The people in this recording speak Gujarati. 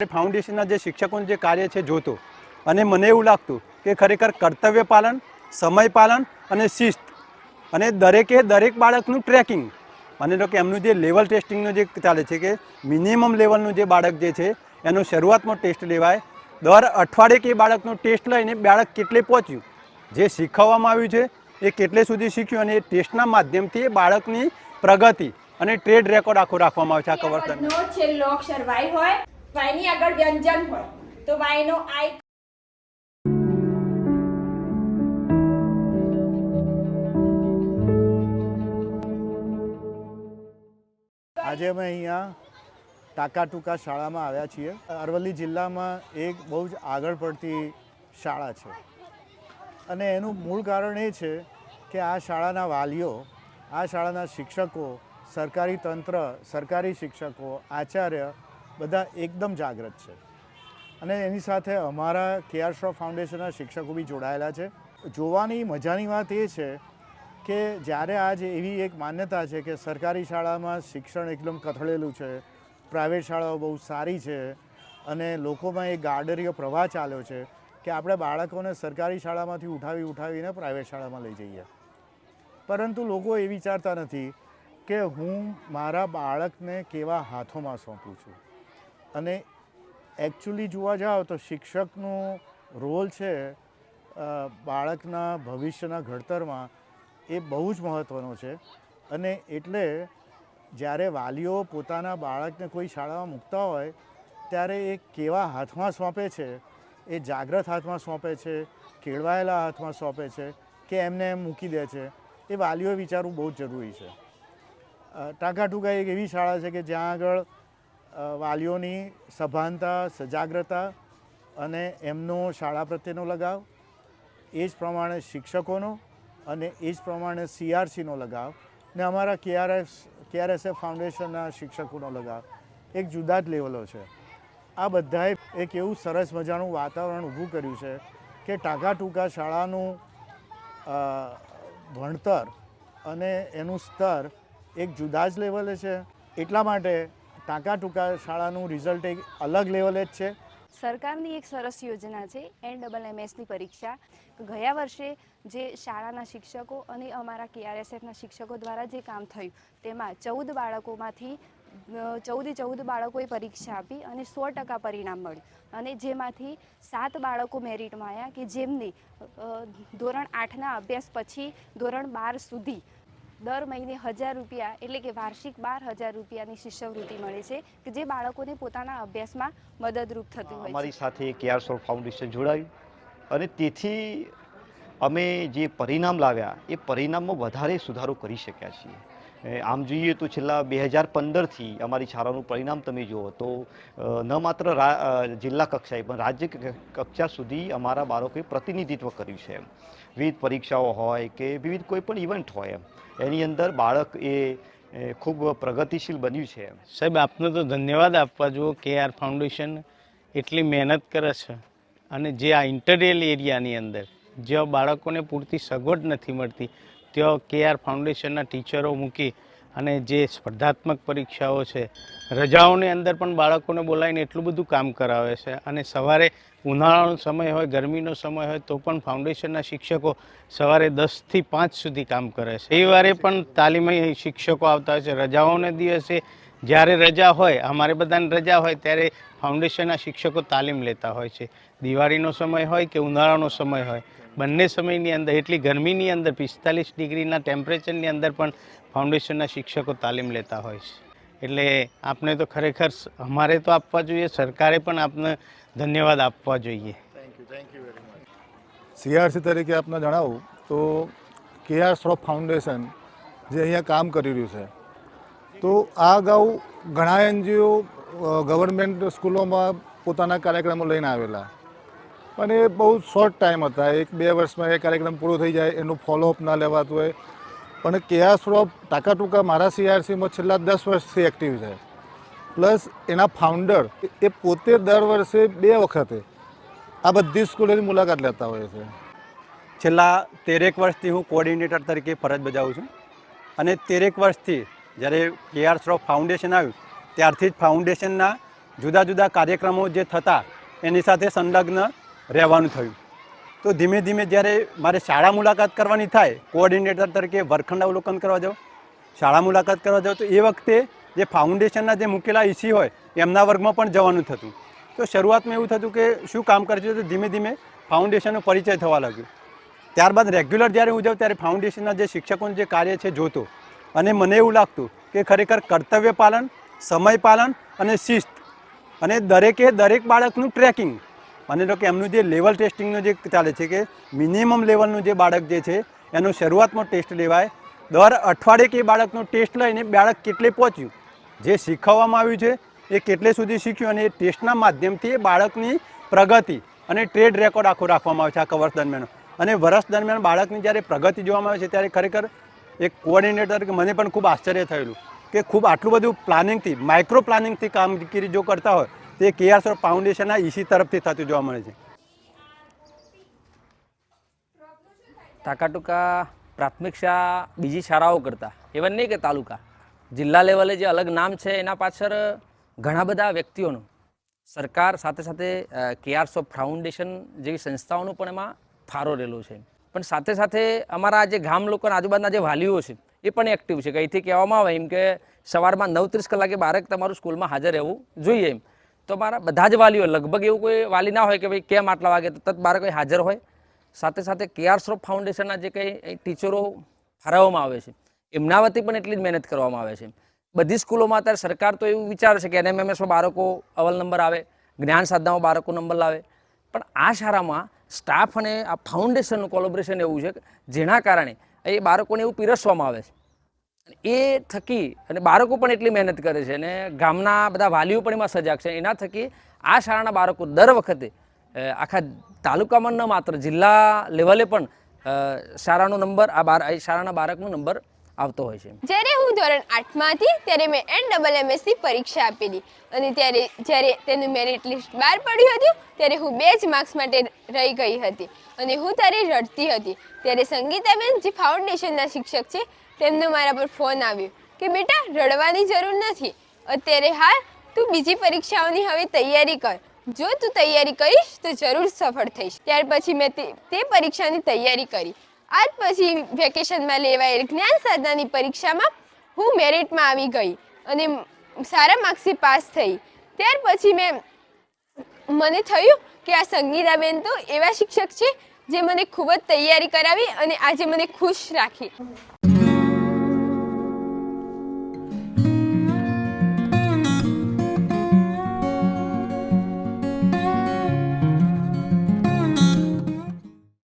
ફાઉન્ડેશનના જે શિક્ષકોનું જે કાર્ય છે જોતો અને મને એવું લાગતું કે ખરેખર કર્તવ્ય પાલન સમય પાલન અને શિસ્ત અને દરેકે દરેક બાળકનું ટ્રેકિંગ માની લો કે એમનું જે લેવલ ટેસ્ટિંગનું જે ચાલે છે કે મિનિમમ લેવલનું જે બાળક જે છે એનો શરૂઆતમાં ટેસ્ટ લેવાય. દર અઠવાડિયે કે એ બાળકનો ટેસ્ટ લઈને બાળક કેટલે પહોંચ્યું જે શીખવવામાં આવ્યું છે એ કેટલે સુધી શીખ્યું અને એ ટેસ્ટના માધ્યમથી એ બાળકની પ્રગતિ અને ટ્રેડ રેકોર્ડ આખો રાખવામાં આવે છે આ કવર્તન છેલ્લો અક્ષર વાય હોય. વાયની આગળ વ્યંજન હોય, તો વાયનો આઈ આજે અમે અહીંયા ટાંકા ટૂંકા શાળામાં આવ્યા છીએ. અરવલ્લી જિલ્લામાં એક બહુ જ આગળ પડતી શાળા છે. અને એનું મૂળ કારણ એ છે કે આ શાળાના વાલીઓ, આ શાળાના શિક્ષકો, સરકારી તંત્ર, સરકારી શિક્ષકો, આચાર્ય બધા એકદમ જાગૃત છે. અને એની સાથે અમારા કેઆર શ્રોફ ફાઉન્ડેશનના શિક્ષકો બી જોડાયેલા છે. જોવાની મજાની વાત એ છે કે જ્યારે આજ એવી એક માન્યતા છે કે સરકારી શાળામાં શિક્ષણ એકદમ કથળેલું છે, પ્રાઇવેટ શાળાઓ બહુ સારી છે અને લોકોમાં એક ગાર્ડરીય પ્રવાહ ચાલ્યો છે કે આપણે બાળકોને સરકારી શાળામાંથી ઉઠાવી ઉઠાવીને પ્રાઇવેટ શાળામાં લઈ જઈએ. પરંતુ લોકો એ વિચારતા નથી કે હું મારા બાળકને કેવા હાથોમાં સોંપું છું. અને એકચ્યુઅલી જોવા જાઓ તો શિક્ષકનો રોલ છે બાળકના ભવિષ્યના ઘડતરમાં એ બહુ જ મહત્ત્વનો છે. અને એટલે જ્યારે વાલીઓ પોતાના બાળકને કોઈ શાળામાં મૂકતા હોય, ત્યારે એ કેવા હાથમાં સોંપે છે? એ જાગ્રત હાથમાં સોંપે છે? કેળવાયેલા હાથમાં સોંપે છે? કે એમને એમ મૂકી દે છે? એ વાલીઓ વિચારવું બહુ જ જરૂરી છે. ટાંકા ટૂંકા એક એવી શાળા છે કે જ્યાં આગળ વાલીઓની સભાનતા, સજાગ્રતા અને એમનો શાળા પ્રત્યેનો લગાવ, એ જ પ્રમાણે શિક્ષકોનો અને એ જ પ્રમાણે સીઆરસીનો લગાવ ને અમારા કેઆરએસ કેઆરએસએફ ફાઉન્ડેશનના શિક્ષકોનો લગાવ. એક જુદા જ લેવલો છે. આ બધાએ એક એવું સરસ મજાનું વાતાવરણ ઊભું કર્યું છે કે ટાંકા ટૂંકા શાળાનું ભણતર અને એનું સ્તર એક જુદા જ લેવલે છે. એટલા માટે ટાંકા ટૂંકા શાળાનું રિઝલ્ટ એક અલગ લેવલે જ છે. સરકારની એક સરસ યોજના છે, એન ડબલ એમએસની પરીક્ષા. ગયા વર્ષે જે શાળાના શિક્ષકો અને અમારા કેઆરએસએફના શિક્ષકો દ્વારા જે કામ થયું, તેમાં ચૌદ બાળકોમાંથી ચૌદે ચૌદ બાળકોએ પરીક્ષા આપી અને સો ટકા પરિણામ મળ્યું. અને જેમાંથી સાત બાળકો મેરિટમાં આવ્યા કે જેમને ધોરણ આઠના અભ્યાસ પછી ધોરણ બાર સુધી દર મહિને હજાર રૂપિયા એટલે કે વાર્ષિક બાર હજાર રૂપિયાની શિષ્યવૃત્તિ મળે છે કે જે બાળકોને પોતાના અભ્યાસમાં મદદરૂપ થતું હોય અમારી સાથે કેઆર સોર ફાઉન્ડેશન જોડાયું અને તેથી અમે જે પરિણામ લાવ્યા એ પરિણામમાં વધારે સુધારો કરી શક્યા છીએ. આમ જોઈએ તો છેલ્લા બે હજાર પંદરથી અમારી શાળાનું પરિણામ તમે જુઓ તો ન માત્ર જિલ્લા કક્ષાએ પણ રાજ્ય કક્ષા સુધી અમારા બાળકોએ પ્રતિનિધિત્વ કર્યું છે વિવિધ પરીક્ષાઓ હોય કે વિવિધ કોઈ પણ ઇવેન્ટ હોય એની અંદર બાળક એ ખૂબ પ્રગતિશીલ બન્યું છે સાહેબ, આપને તો ધન્યવાદ આપવા જુઓ કે આર ફાઉન્ડેશન એટલી મહેનત કરે છે અને જે આ ઇન્ટરિયલ એરિયાની અંદર, જ્યાં બાળકોને પૂરતી સગવડ નથી મળતી ત્યાં કે આર ફાઉન્ડેશનના ટીચરો મૂકી અને જે સ્પર્ધાત્મક પરીક્ષાઓ છે, રજાઓની અંદર પણ બાળકોને બોલાવીને એટલું બધું કામ કરાવે છે અને સવારે ઉનાળાનો સમય હોય, ગરમીનો સમય હોય તો પણ ફાઉન્ડેશનના શિક્ષકો સવારે દસથી પાંચ સુધી કામ કરે છે. રવિવારે પણ તાલીમી શિક્ષકો આવતા હોય છે. રજાઓને દિવસે જ્યારે રજા હોય અમારે બધાને રજા હોય ત્યારે ફાઉન્ડેશનના શિક્ષકો તાલીમ લેતા હોય છે. દિવાળીનો સમય હોય કે ઉનાળાનો સમય હોય બંને સમયની અંદર એટલી ગરમીની અંદર પિસ્તાલીસ ડિગ્રીના ટેમ્પરેચરની અંદર પણ ફાઉન્ડેશનના શિક્ષકો તાલીમ લેતા હોય છે. એટલે આપને તો ખરેખર અમારે તો આપવા જોઈએ સરકારે પણ આપને ધન્યવાદ આપવા જોઈએ. સીઆરસી તરીકે આપને જણાવું તો કેઆર શ્રોફ ફાઉન્ડેશન જે અહીંયા કામ કરી રહ્યું છે તો આ અગાઉ ઘણા એનજીઓ ગવર્મેન્ટ સ્કૂલોમાં પોતાના કાર્યક્રમો લઈને આવેલા. પણ એ બહુ શોર્ટ ટાઈમ હતા. એક બે વર્ષમાં એ કાર્યક્રમ પૂરો થઈ જાય, એનું ફોલોઅપ ના લેવાતું હોય. પણ કેઆર સ્વરૂપ ટાંકા ટૂંકા મારા સીઆરસીમાં છેલ્લા દસ વર્ષથી એક્ટિવ છે. પ્લસ એના ફાઉન્ડર એ પોતે દર વર્ષે બે વખતે આ બધી સ્કૂલોની મુલાકાત લેતા હોય છે. છેલ્લા તેરેક વર્ષથી હું કોઓર્ડિનેટર તરીકે ફરજ બજાવું છું. અને તેરેક વર્ષથી જ્યારે કેઆર શ્રોફ ફાઉન્ડેશન આવ્યું, ત્યારથી જ ફાઉન્ડેશનના જુદા જુદા કાર્યક્રમો જે થતા, એની સાથે સંલગ્ન રહેવાનું થયું. તો ધીમે ધીમે જ્યારે મારે શાળા મુલાકાત કરવાની થાય કોઓર્ડિનેટર તરીકે વર્ગખંડ અવલોકન કરવા જાઉં, શાળા મુલાકાત કરવા જાઉં, તો એ વખતે જે ફાઉન્ડેશનના જે મૂકેલા ઈસી હોય, એમના વર્ગમાં પણ જવાનું થતું. તો શરૂઆતમાં એવું થતું કે શું કામ કરશે તો ધીમે ધીમે ફાઉન્ડેશનનો પરિચય થવા લાગ્યો. ત્યારબાદ રેગ્યુલર જ્યારે હું જાઉં, ત્યારે ફાઉન્ડેશનના જે શિક્ષકોનું જે કાર્ય છે, જોતો અને મને એવું લાગતું કે ખરેખર કર્તવ્ય પાલન, સમય પાલન અને શિસ્ત અને દરેકે દરેક બાળકનું ટ્રેકિંગ માની લો કે એમનું જે લેવલ ટેસ્ટિંગનું જે ચાલે છે કે મિનિમમ લેવલનું જે બાળક જે છે, એનો શરૂઆતમાં ટેસ્ટ લેવાય. દર અઠવાડિયે કે બાળકનો ટેસ્ટ લઈને બાળક કેટલે પહોંચ્યું, જે શીખવવામાં આવ્યું છે, એ કેટલે સુધી શીખ્યું અને એ ટેસ્ટના માધ્યમથી એ બાળકની પ્રગતિ અને ટ્રેડ રેકોર્ડ આખો રાખવામાં આવે છે આખા વર્ષ દરમિયાન. અને વર્ષ દરમિયાન બાળકની જ્યારે પ્રગતિ જોવામાં આવે છે, ત્યારે ખરેખર એક કોઓર્ડિનેટર કે મને પણ ખૂબ આશ્ચર્ય થયેલું કે ખૂબ આટલું બધું પ્લાનિંગથી માઇક્રો પ્લાનિંગથી કામગીરી જો કરતા હોય, તો એ કેઆરસર ફાઉન્ડેશનના ઈસી તરફથી થતું જોવા મળે છે. ટાંકાટૂંકા પ્રાથમિક શાળા બીજી શાળાઓ કરતાં, એવન નહીં કે તાલુકા. જિલ્લા લેવલે જે અલગ નામ છે, એના પાછળ ઘણા બધા વ્યક્તિઓનું. સરકાર સાથે સાથે કેઆરસો ફાઉન્ડેશન જેવી સંસ્થાઓનું પણ એમાં ફાળો રહેલો છે. પણ સાથે સાથે અમારા જે ગામ લોકોના આજુબાજુના જે વાલીઓ છે, એ પણ એક્ટિવ છે. કે અહીંથી કહેવામાં આવે એમ કે સવારમાં નવ ત્રીસ કલાકે બાળક તમારું સ્કૂલમાં હાજર રહેવું જોઈએ એમ. તો મારા બધા જ વાલીઓ, લગભગ એવું કોઈ વાલી ના હોય કે ભાઈ કેમ આટલા વાગે તો તત બાળક હાજર હોય. સાથે સાથે કેઆર શ્રોફ ફાઉન્ડેશનના જે કંઈ ટીચરો ફાળવવામાં આવે છે એમના વતી પણ એટલી જ મહેનત કરવામાં આવે છે. બધી સ્કૂલોમાં અત્યારે સરકાર તો એવું વિચારે છે કે એનએમએમએસમાં બાળકો અવલ નંબર આવે, જ્ઞાન સાધનામાં બાળકો નંબર લાવે. પણ આ શાળામાં સ્ટાફ અને આ ફાઉન્ડેશનનું કોલોબરેશન એવું છે કે જેના કારણે એ બાળકોને એવું પીરસવામાં આવે છે. એ થકી અને બાળકો પણ એટલી મહેનત કરે છે અને ગામના બધા વાલીઓ પણ એમાં સજાગ છે. એના થકી આ શાળાના બાળકો દર વખતે આખા તાલુકામાં ન માત્ર જિલ્લા લેવલે પણ શાળાનો નંબર, આ બાર શાળાના બાળકનો નંબર આવતો હોય છે. જ્યારે હું ધોરણ આઠમાં હતી ત્યારે મેં એન ડબલ એમએસની પરીક્ષા આપેલી. અને ત્યારે જ્યારે તેનું મેરિટ લિસ્ટ બહાર પડ્યું હતું, ત્યારે હું બે જ માર્ક્સ માટે રહી ગઈ હતી. અને હું ત્યારે રડતી હતી. ત્યારે સંગીતાબેન, જે ફાઉન્ડેશનના શિક્ષક છે, તેમનો મારા પર ફોન આવ્યો કે, બેટા, રડવાની જરૂર નથી. અત્યારે હાલ તું બીજી પરીક્ષાઓની હવે તૈયારી કર. જો તું તૈયારી કરીશ, તો જરૂર સફળ થઈશ. ત્યાર પછી મેં તે પરીક્ષાની તૈયારી કરી. આજ પછી વેકેશનમાં લેવાયેલ જ્ઞાન સાધનાની પરીક્ષામાં હું મેરિટમાં આવી ગઈ અને સારા માર્ક્સથી પાસ થઈ. ત્યાર પછી મેં, મને થયું કે આ સંગીતાબેન તો એવા શિક્ષક છે જે મને ખૂબ જ તૈયારી કરાવી અને આજે મને ખુશ રાખી.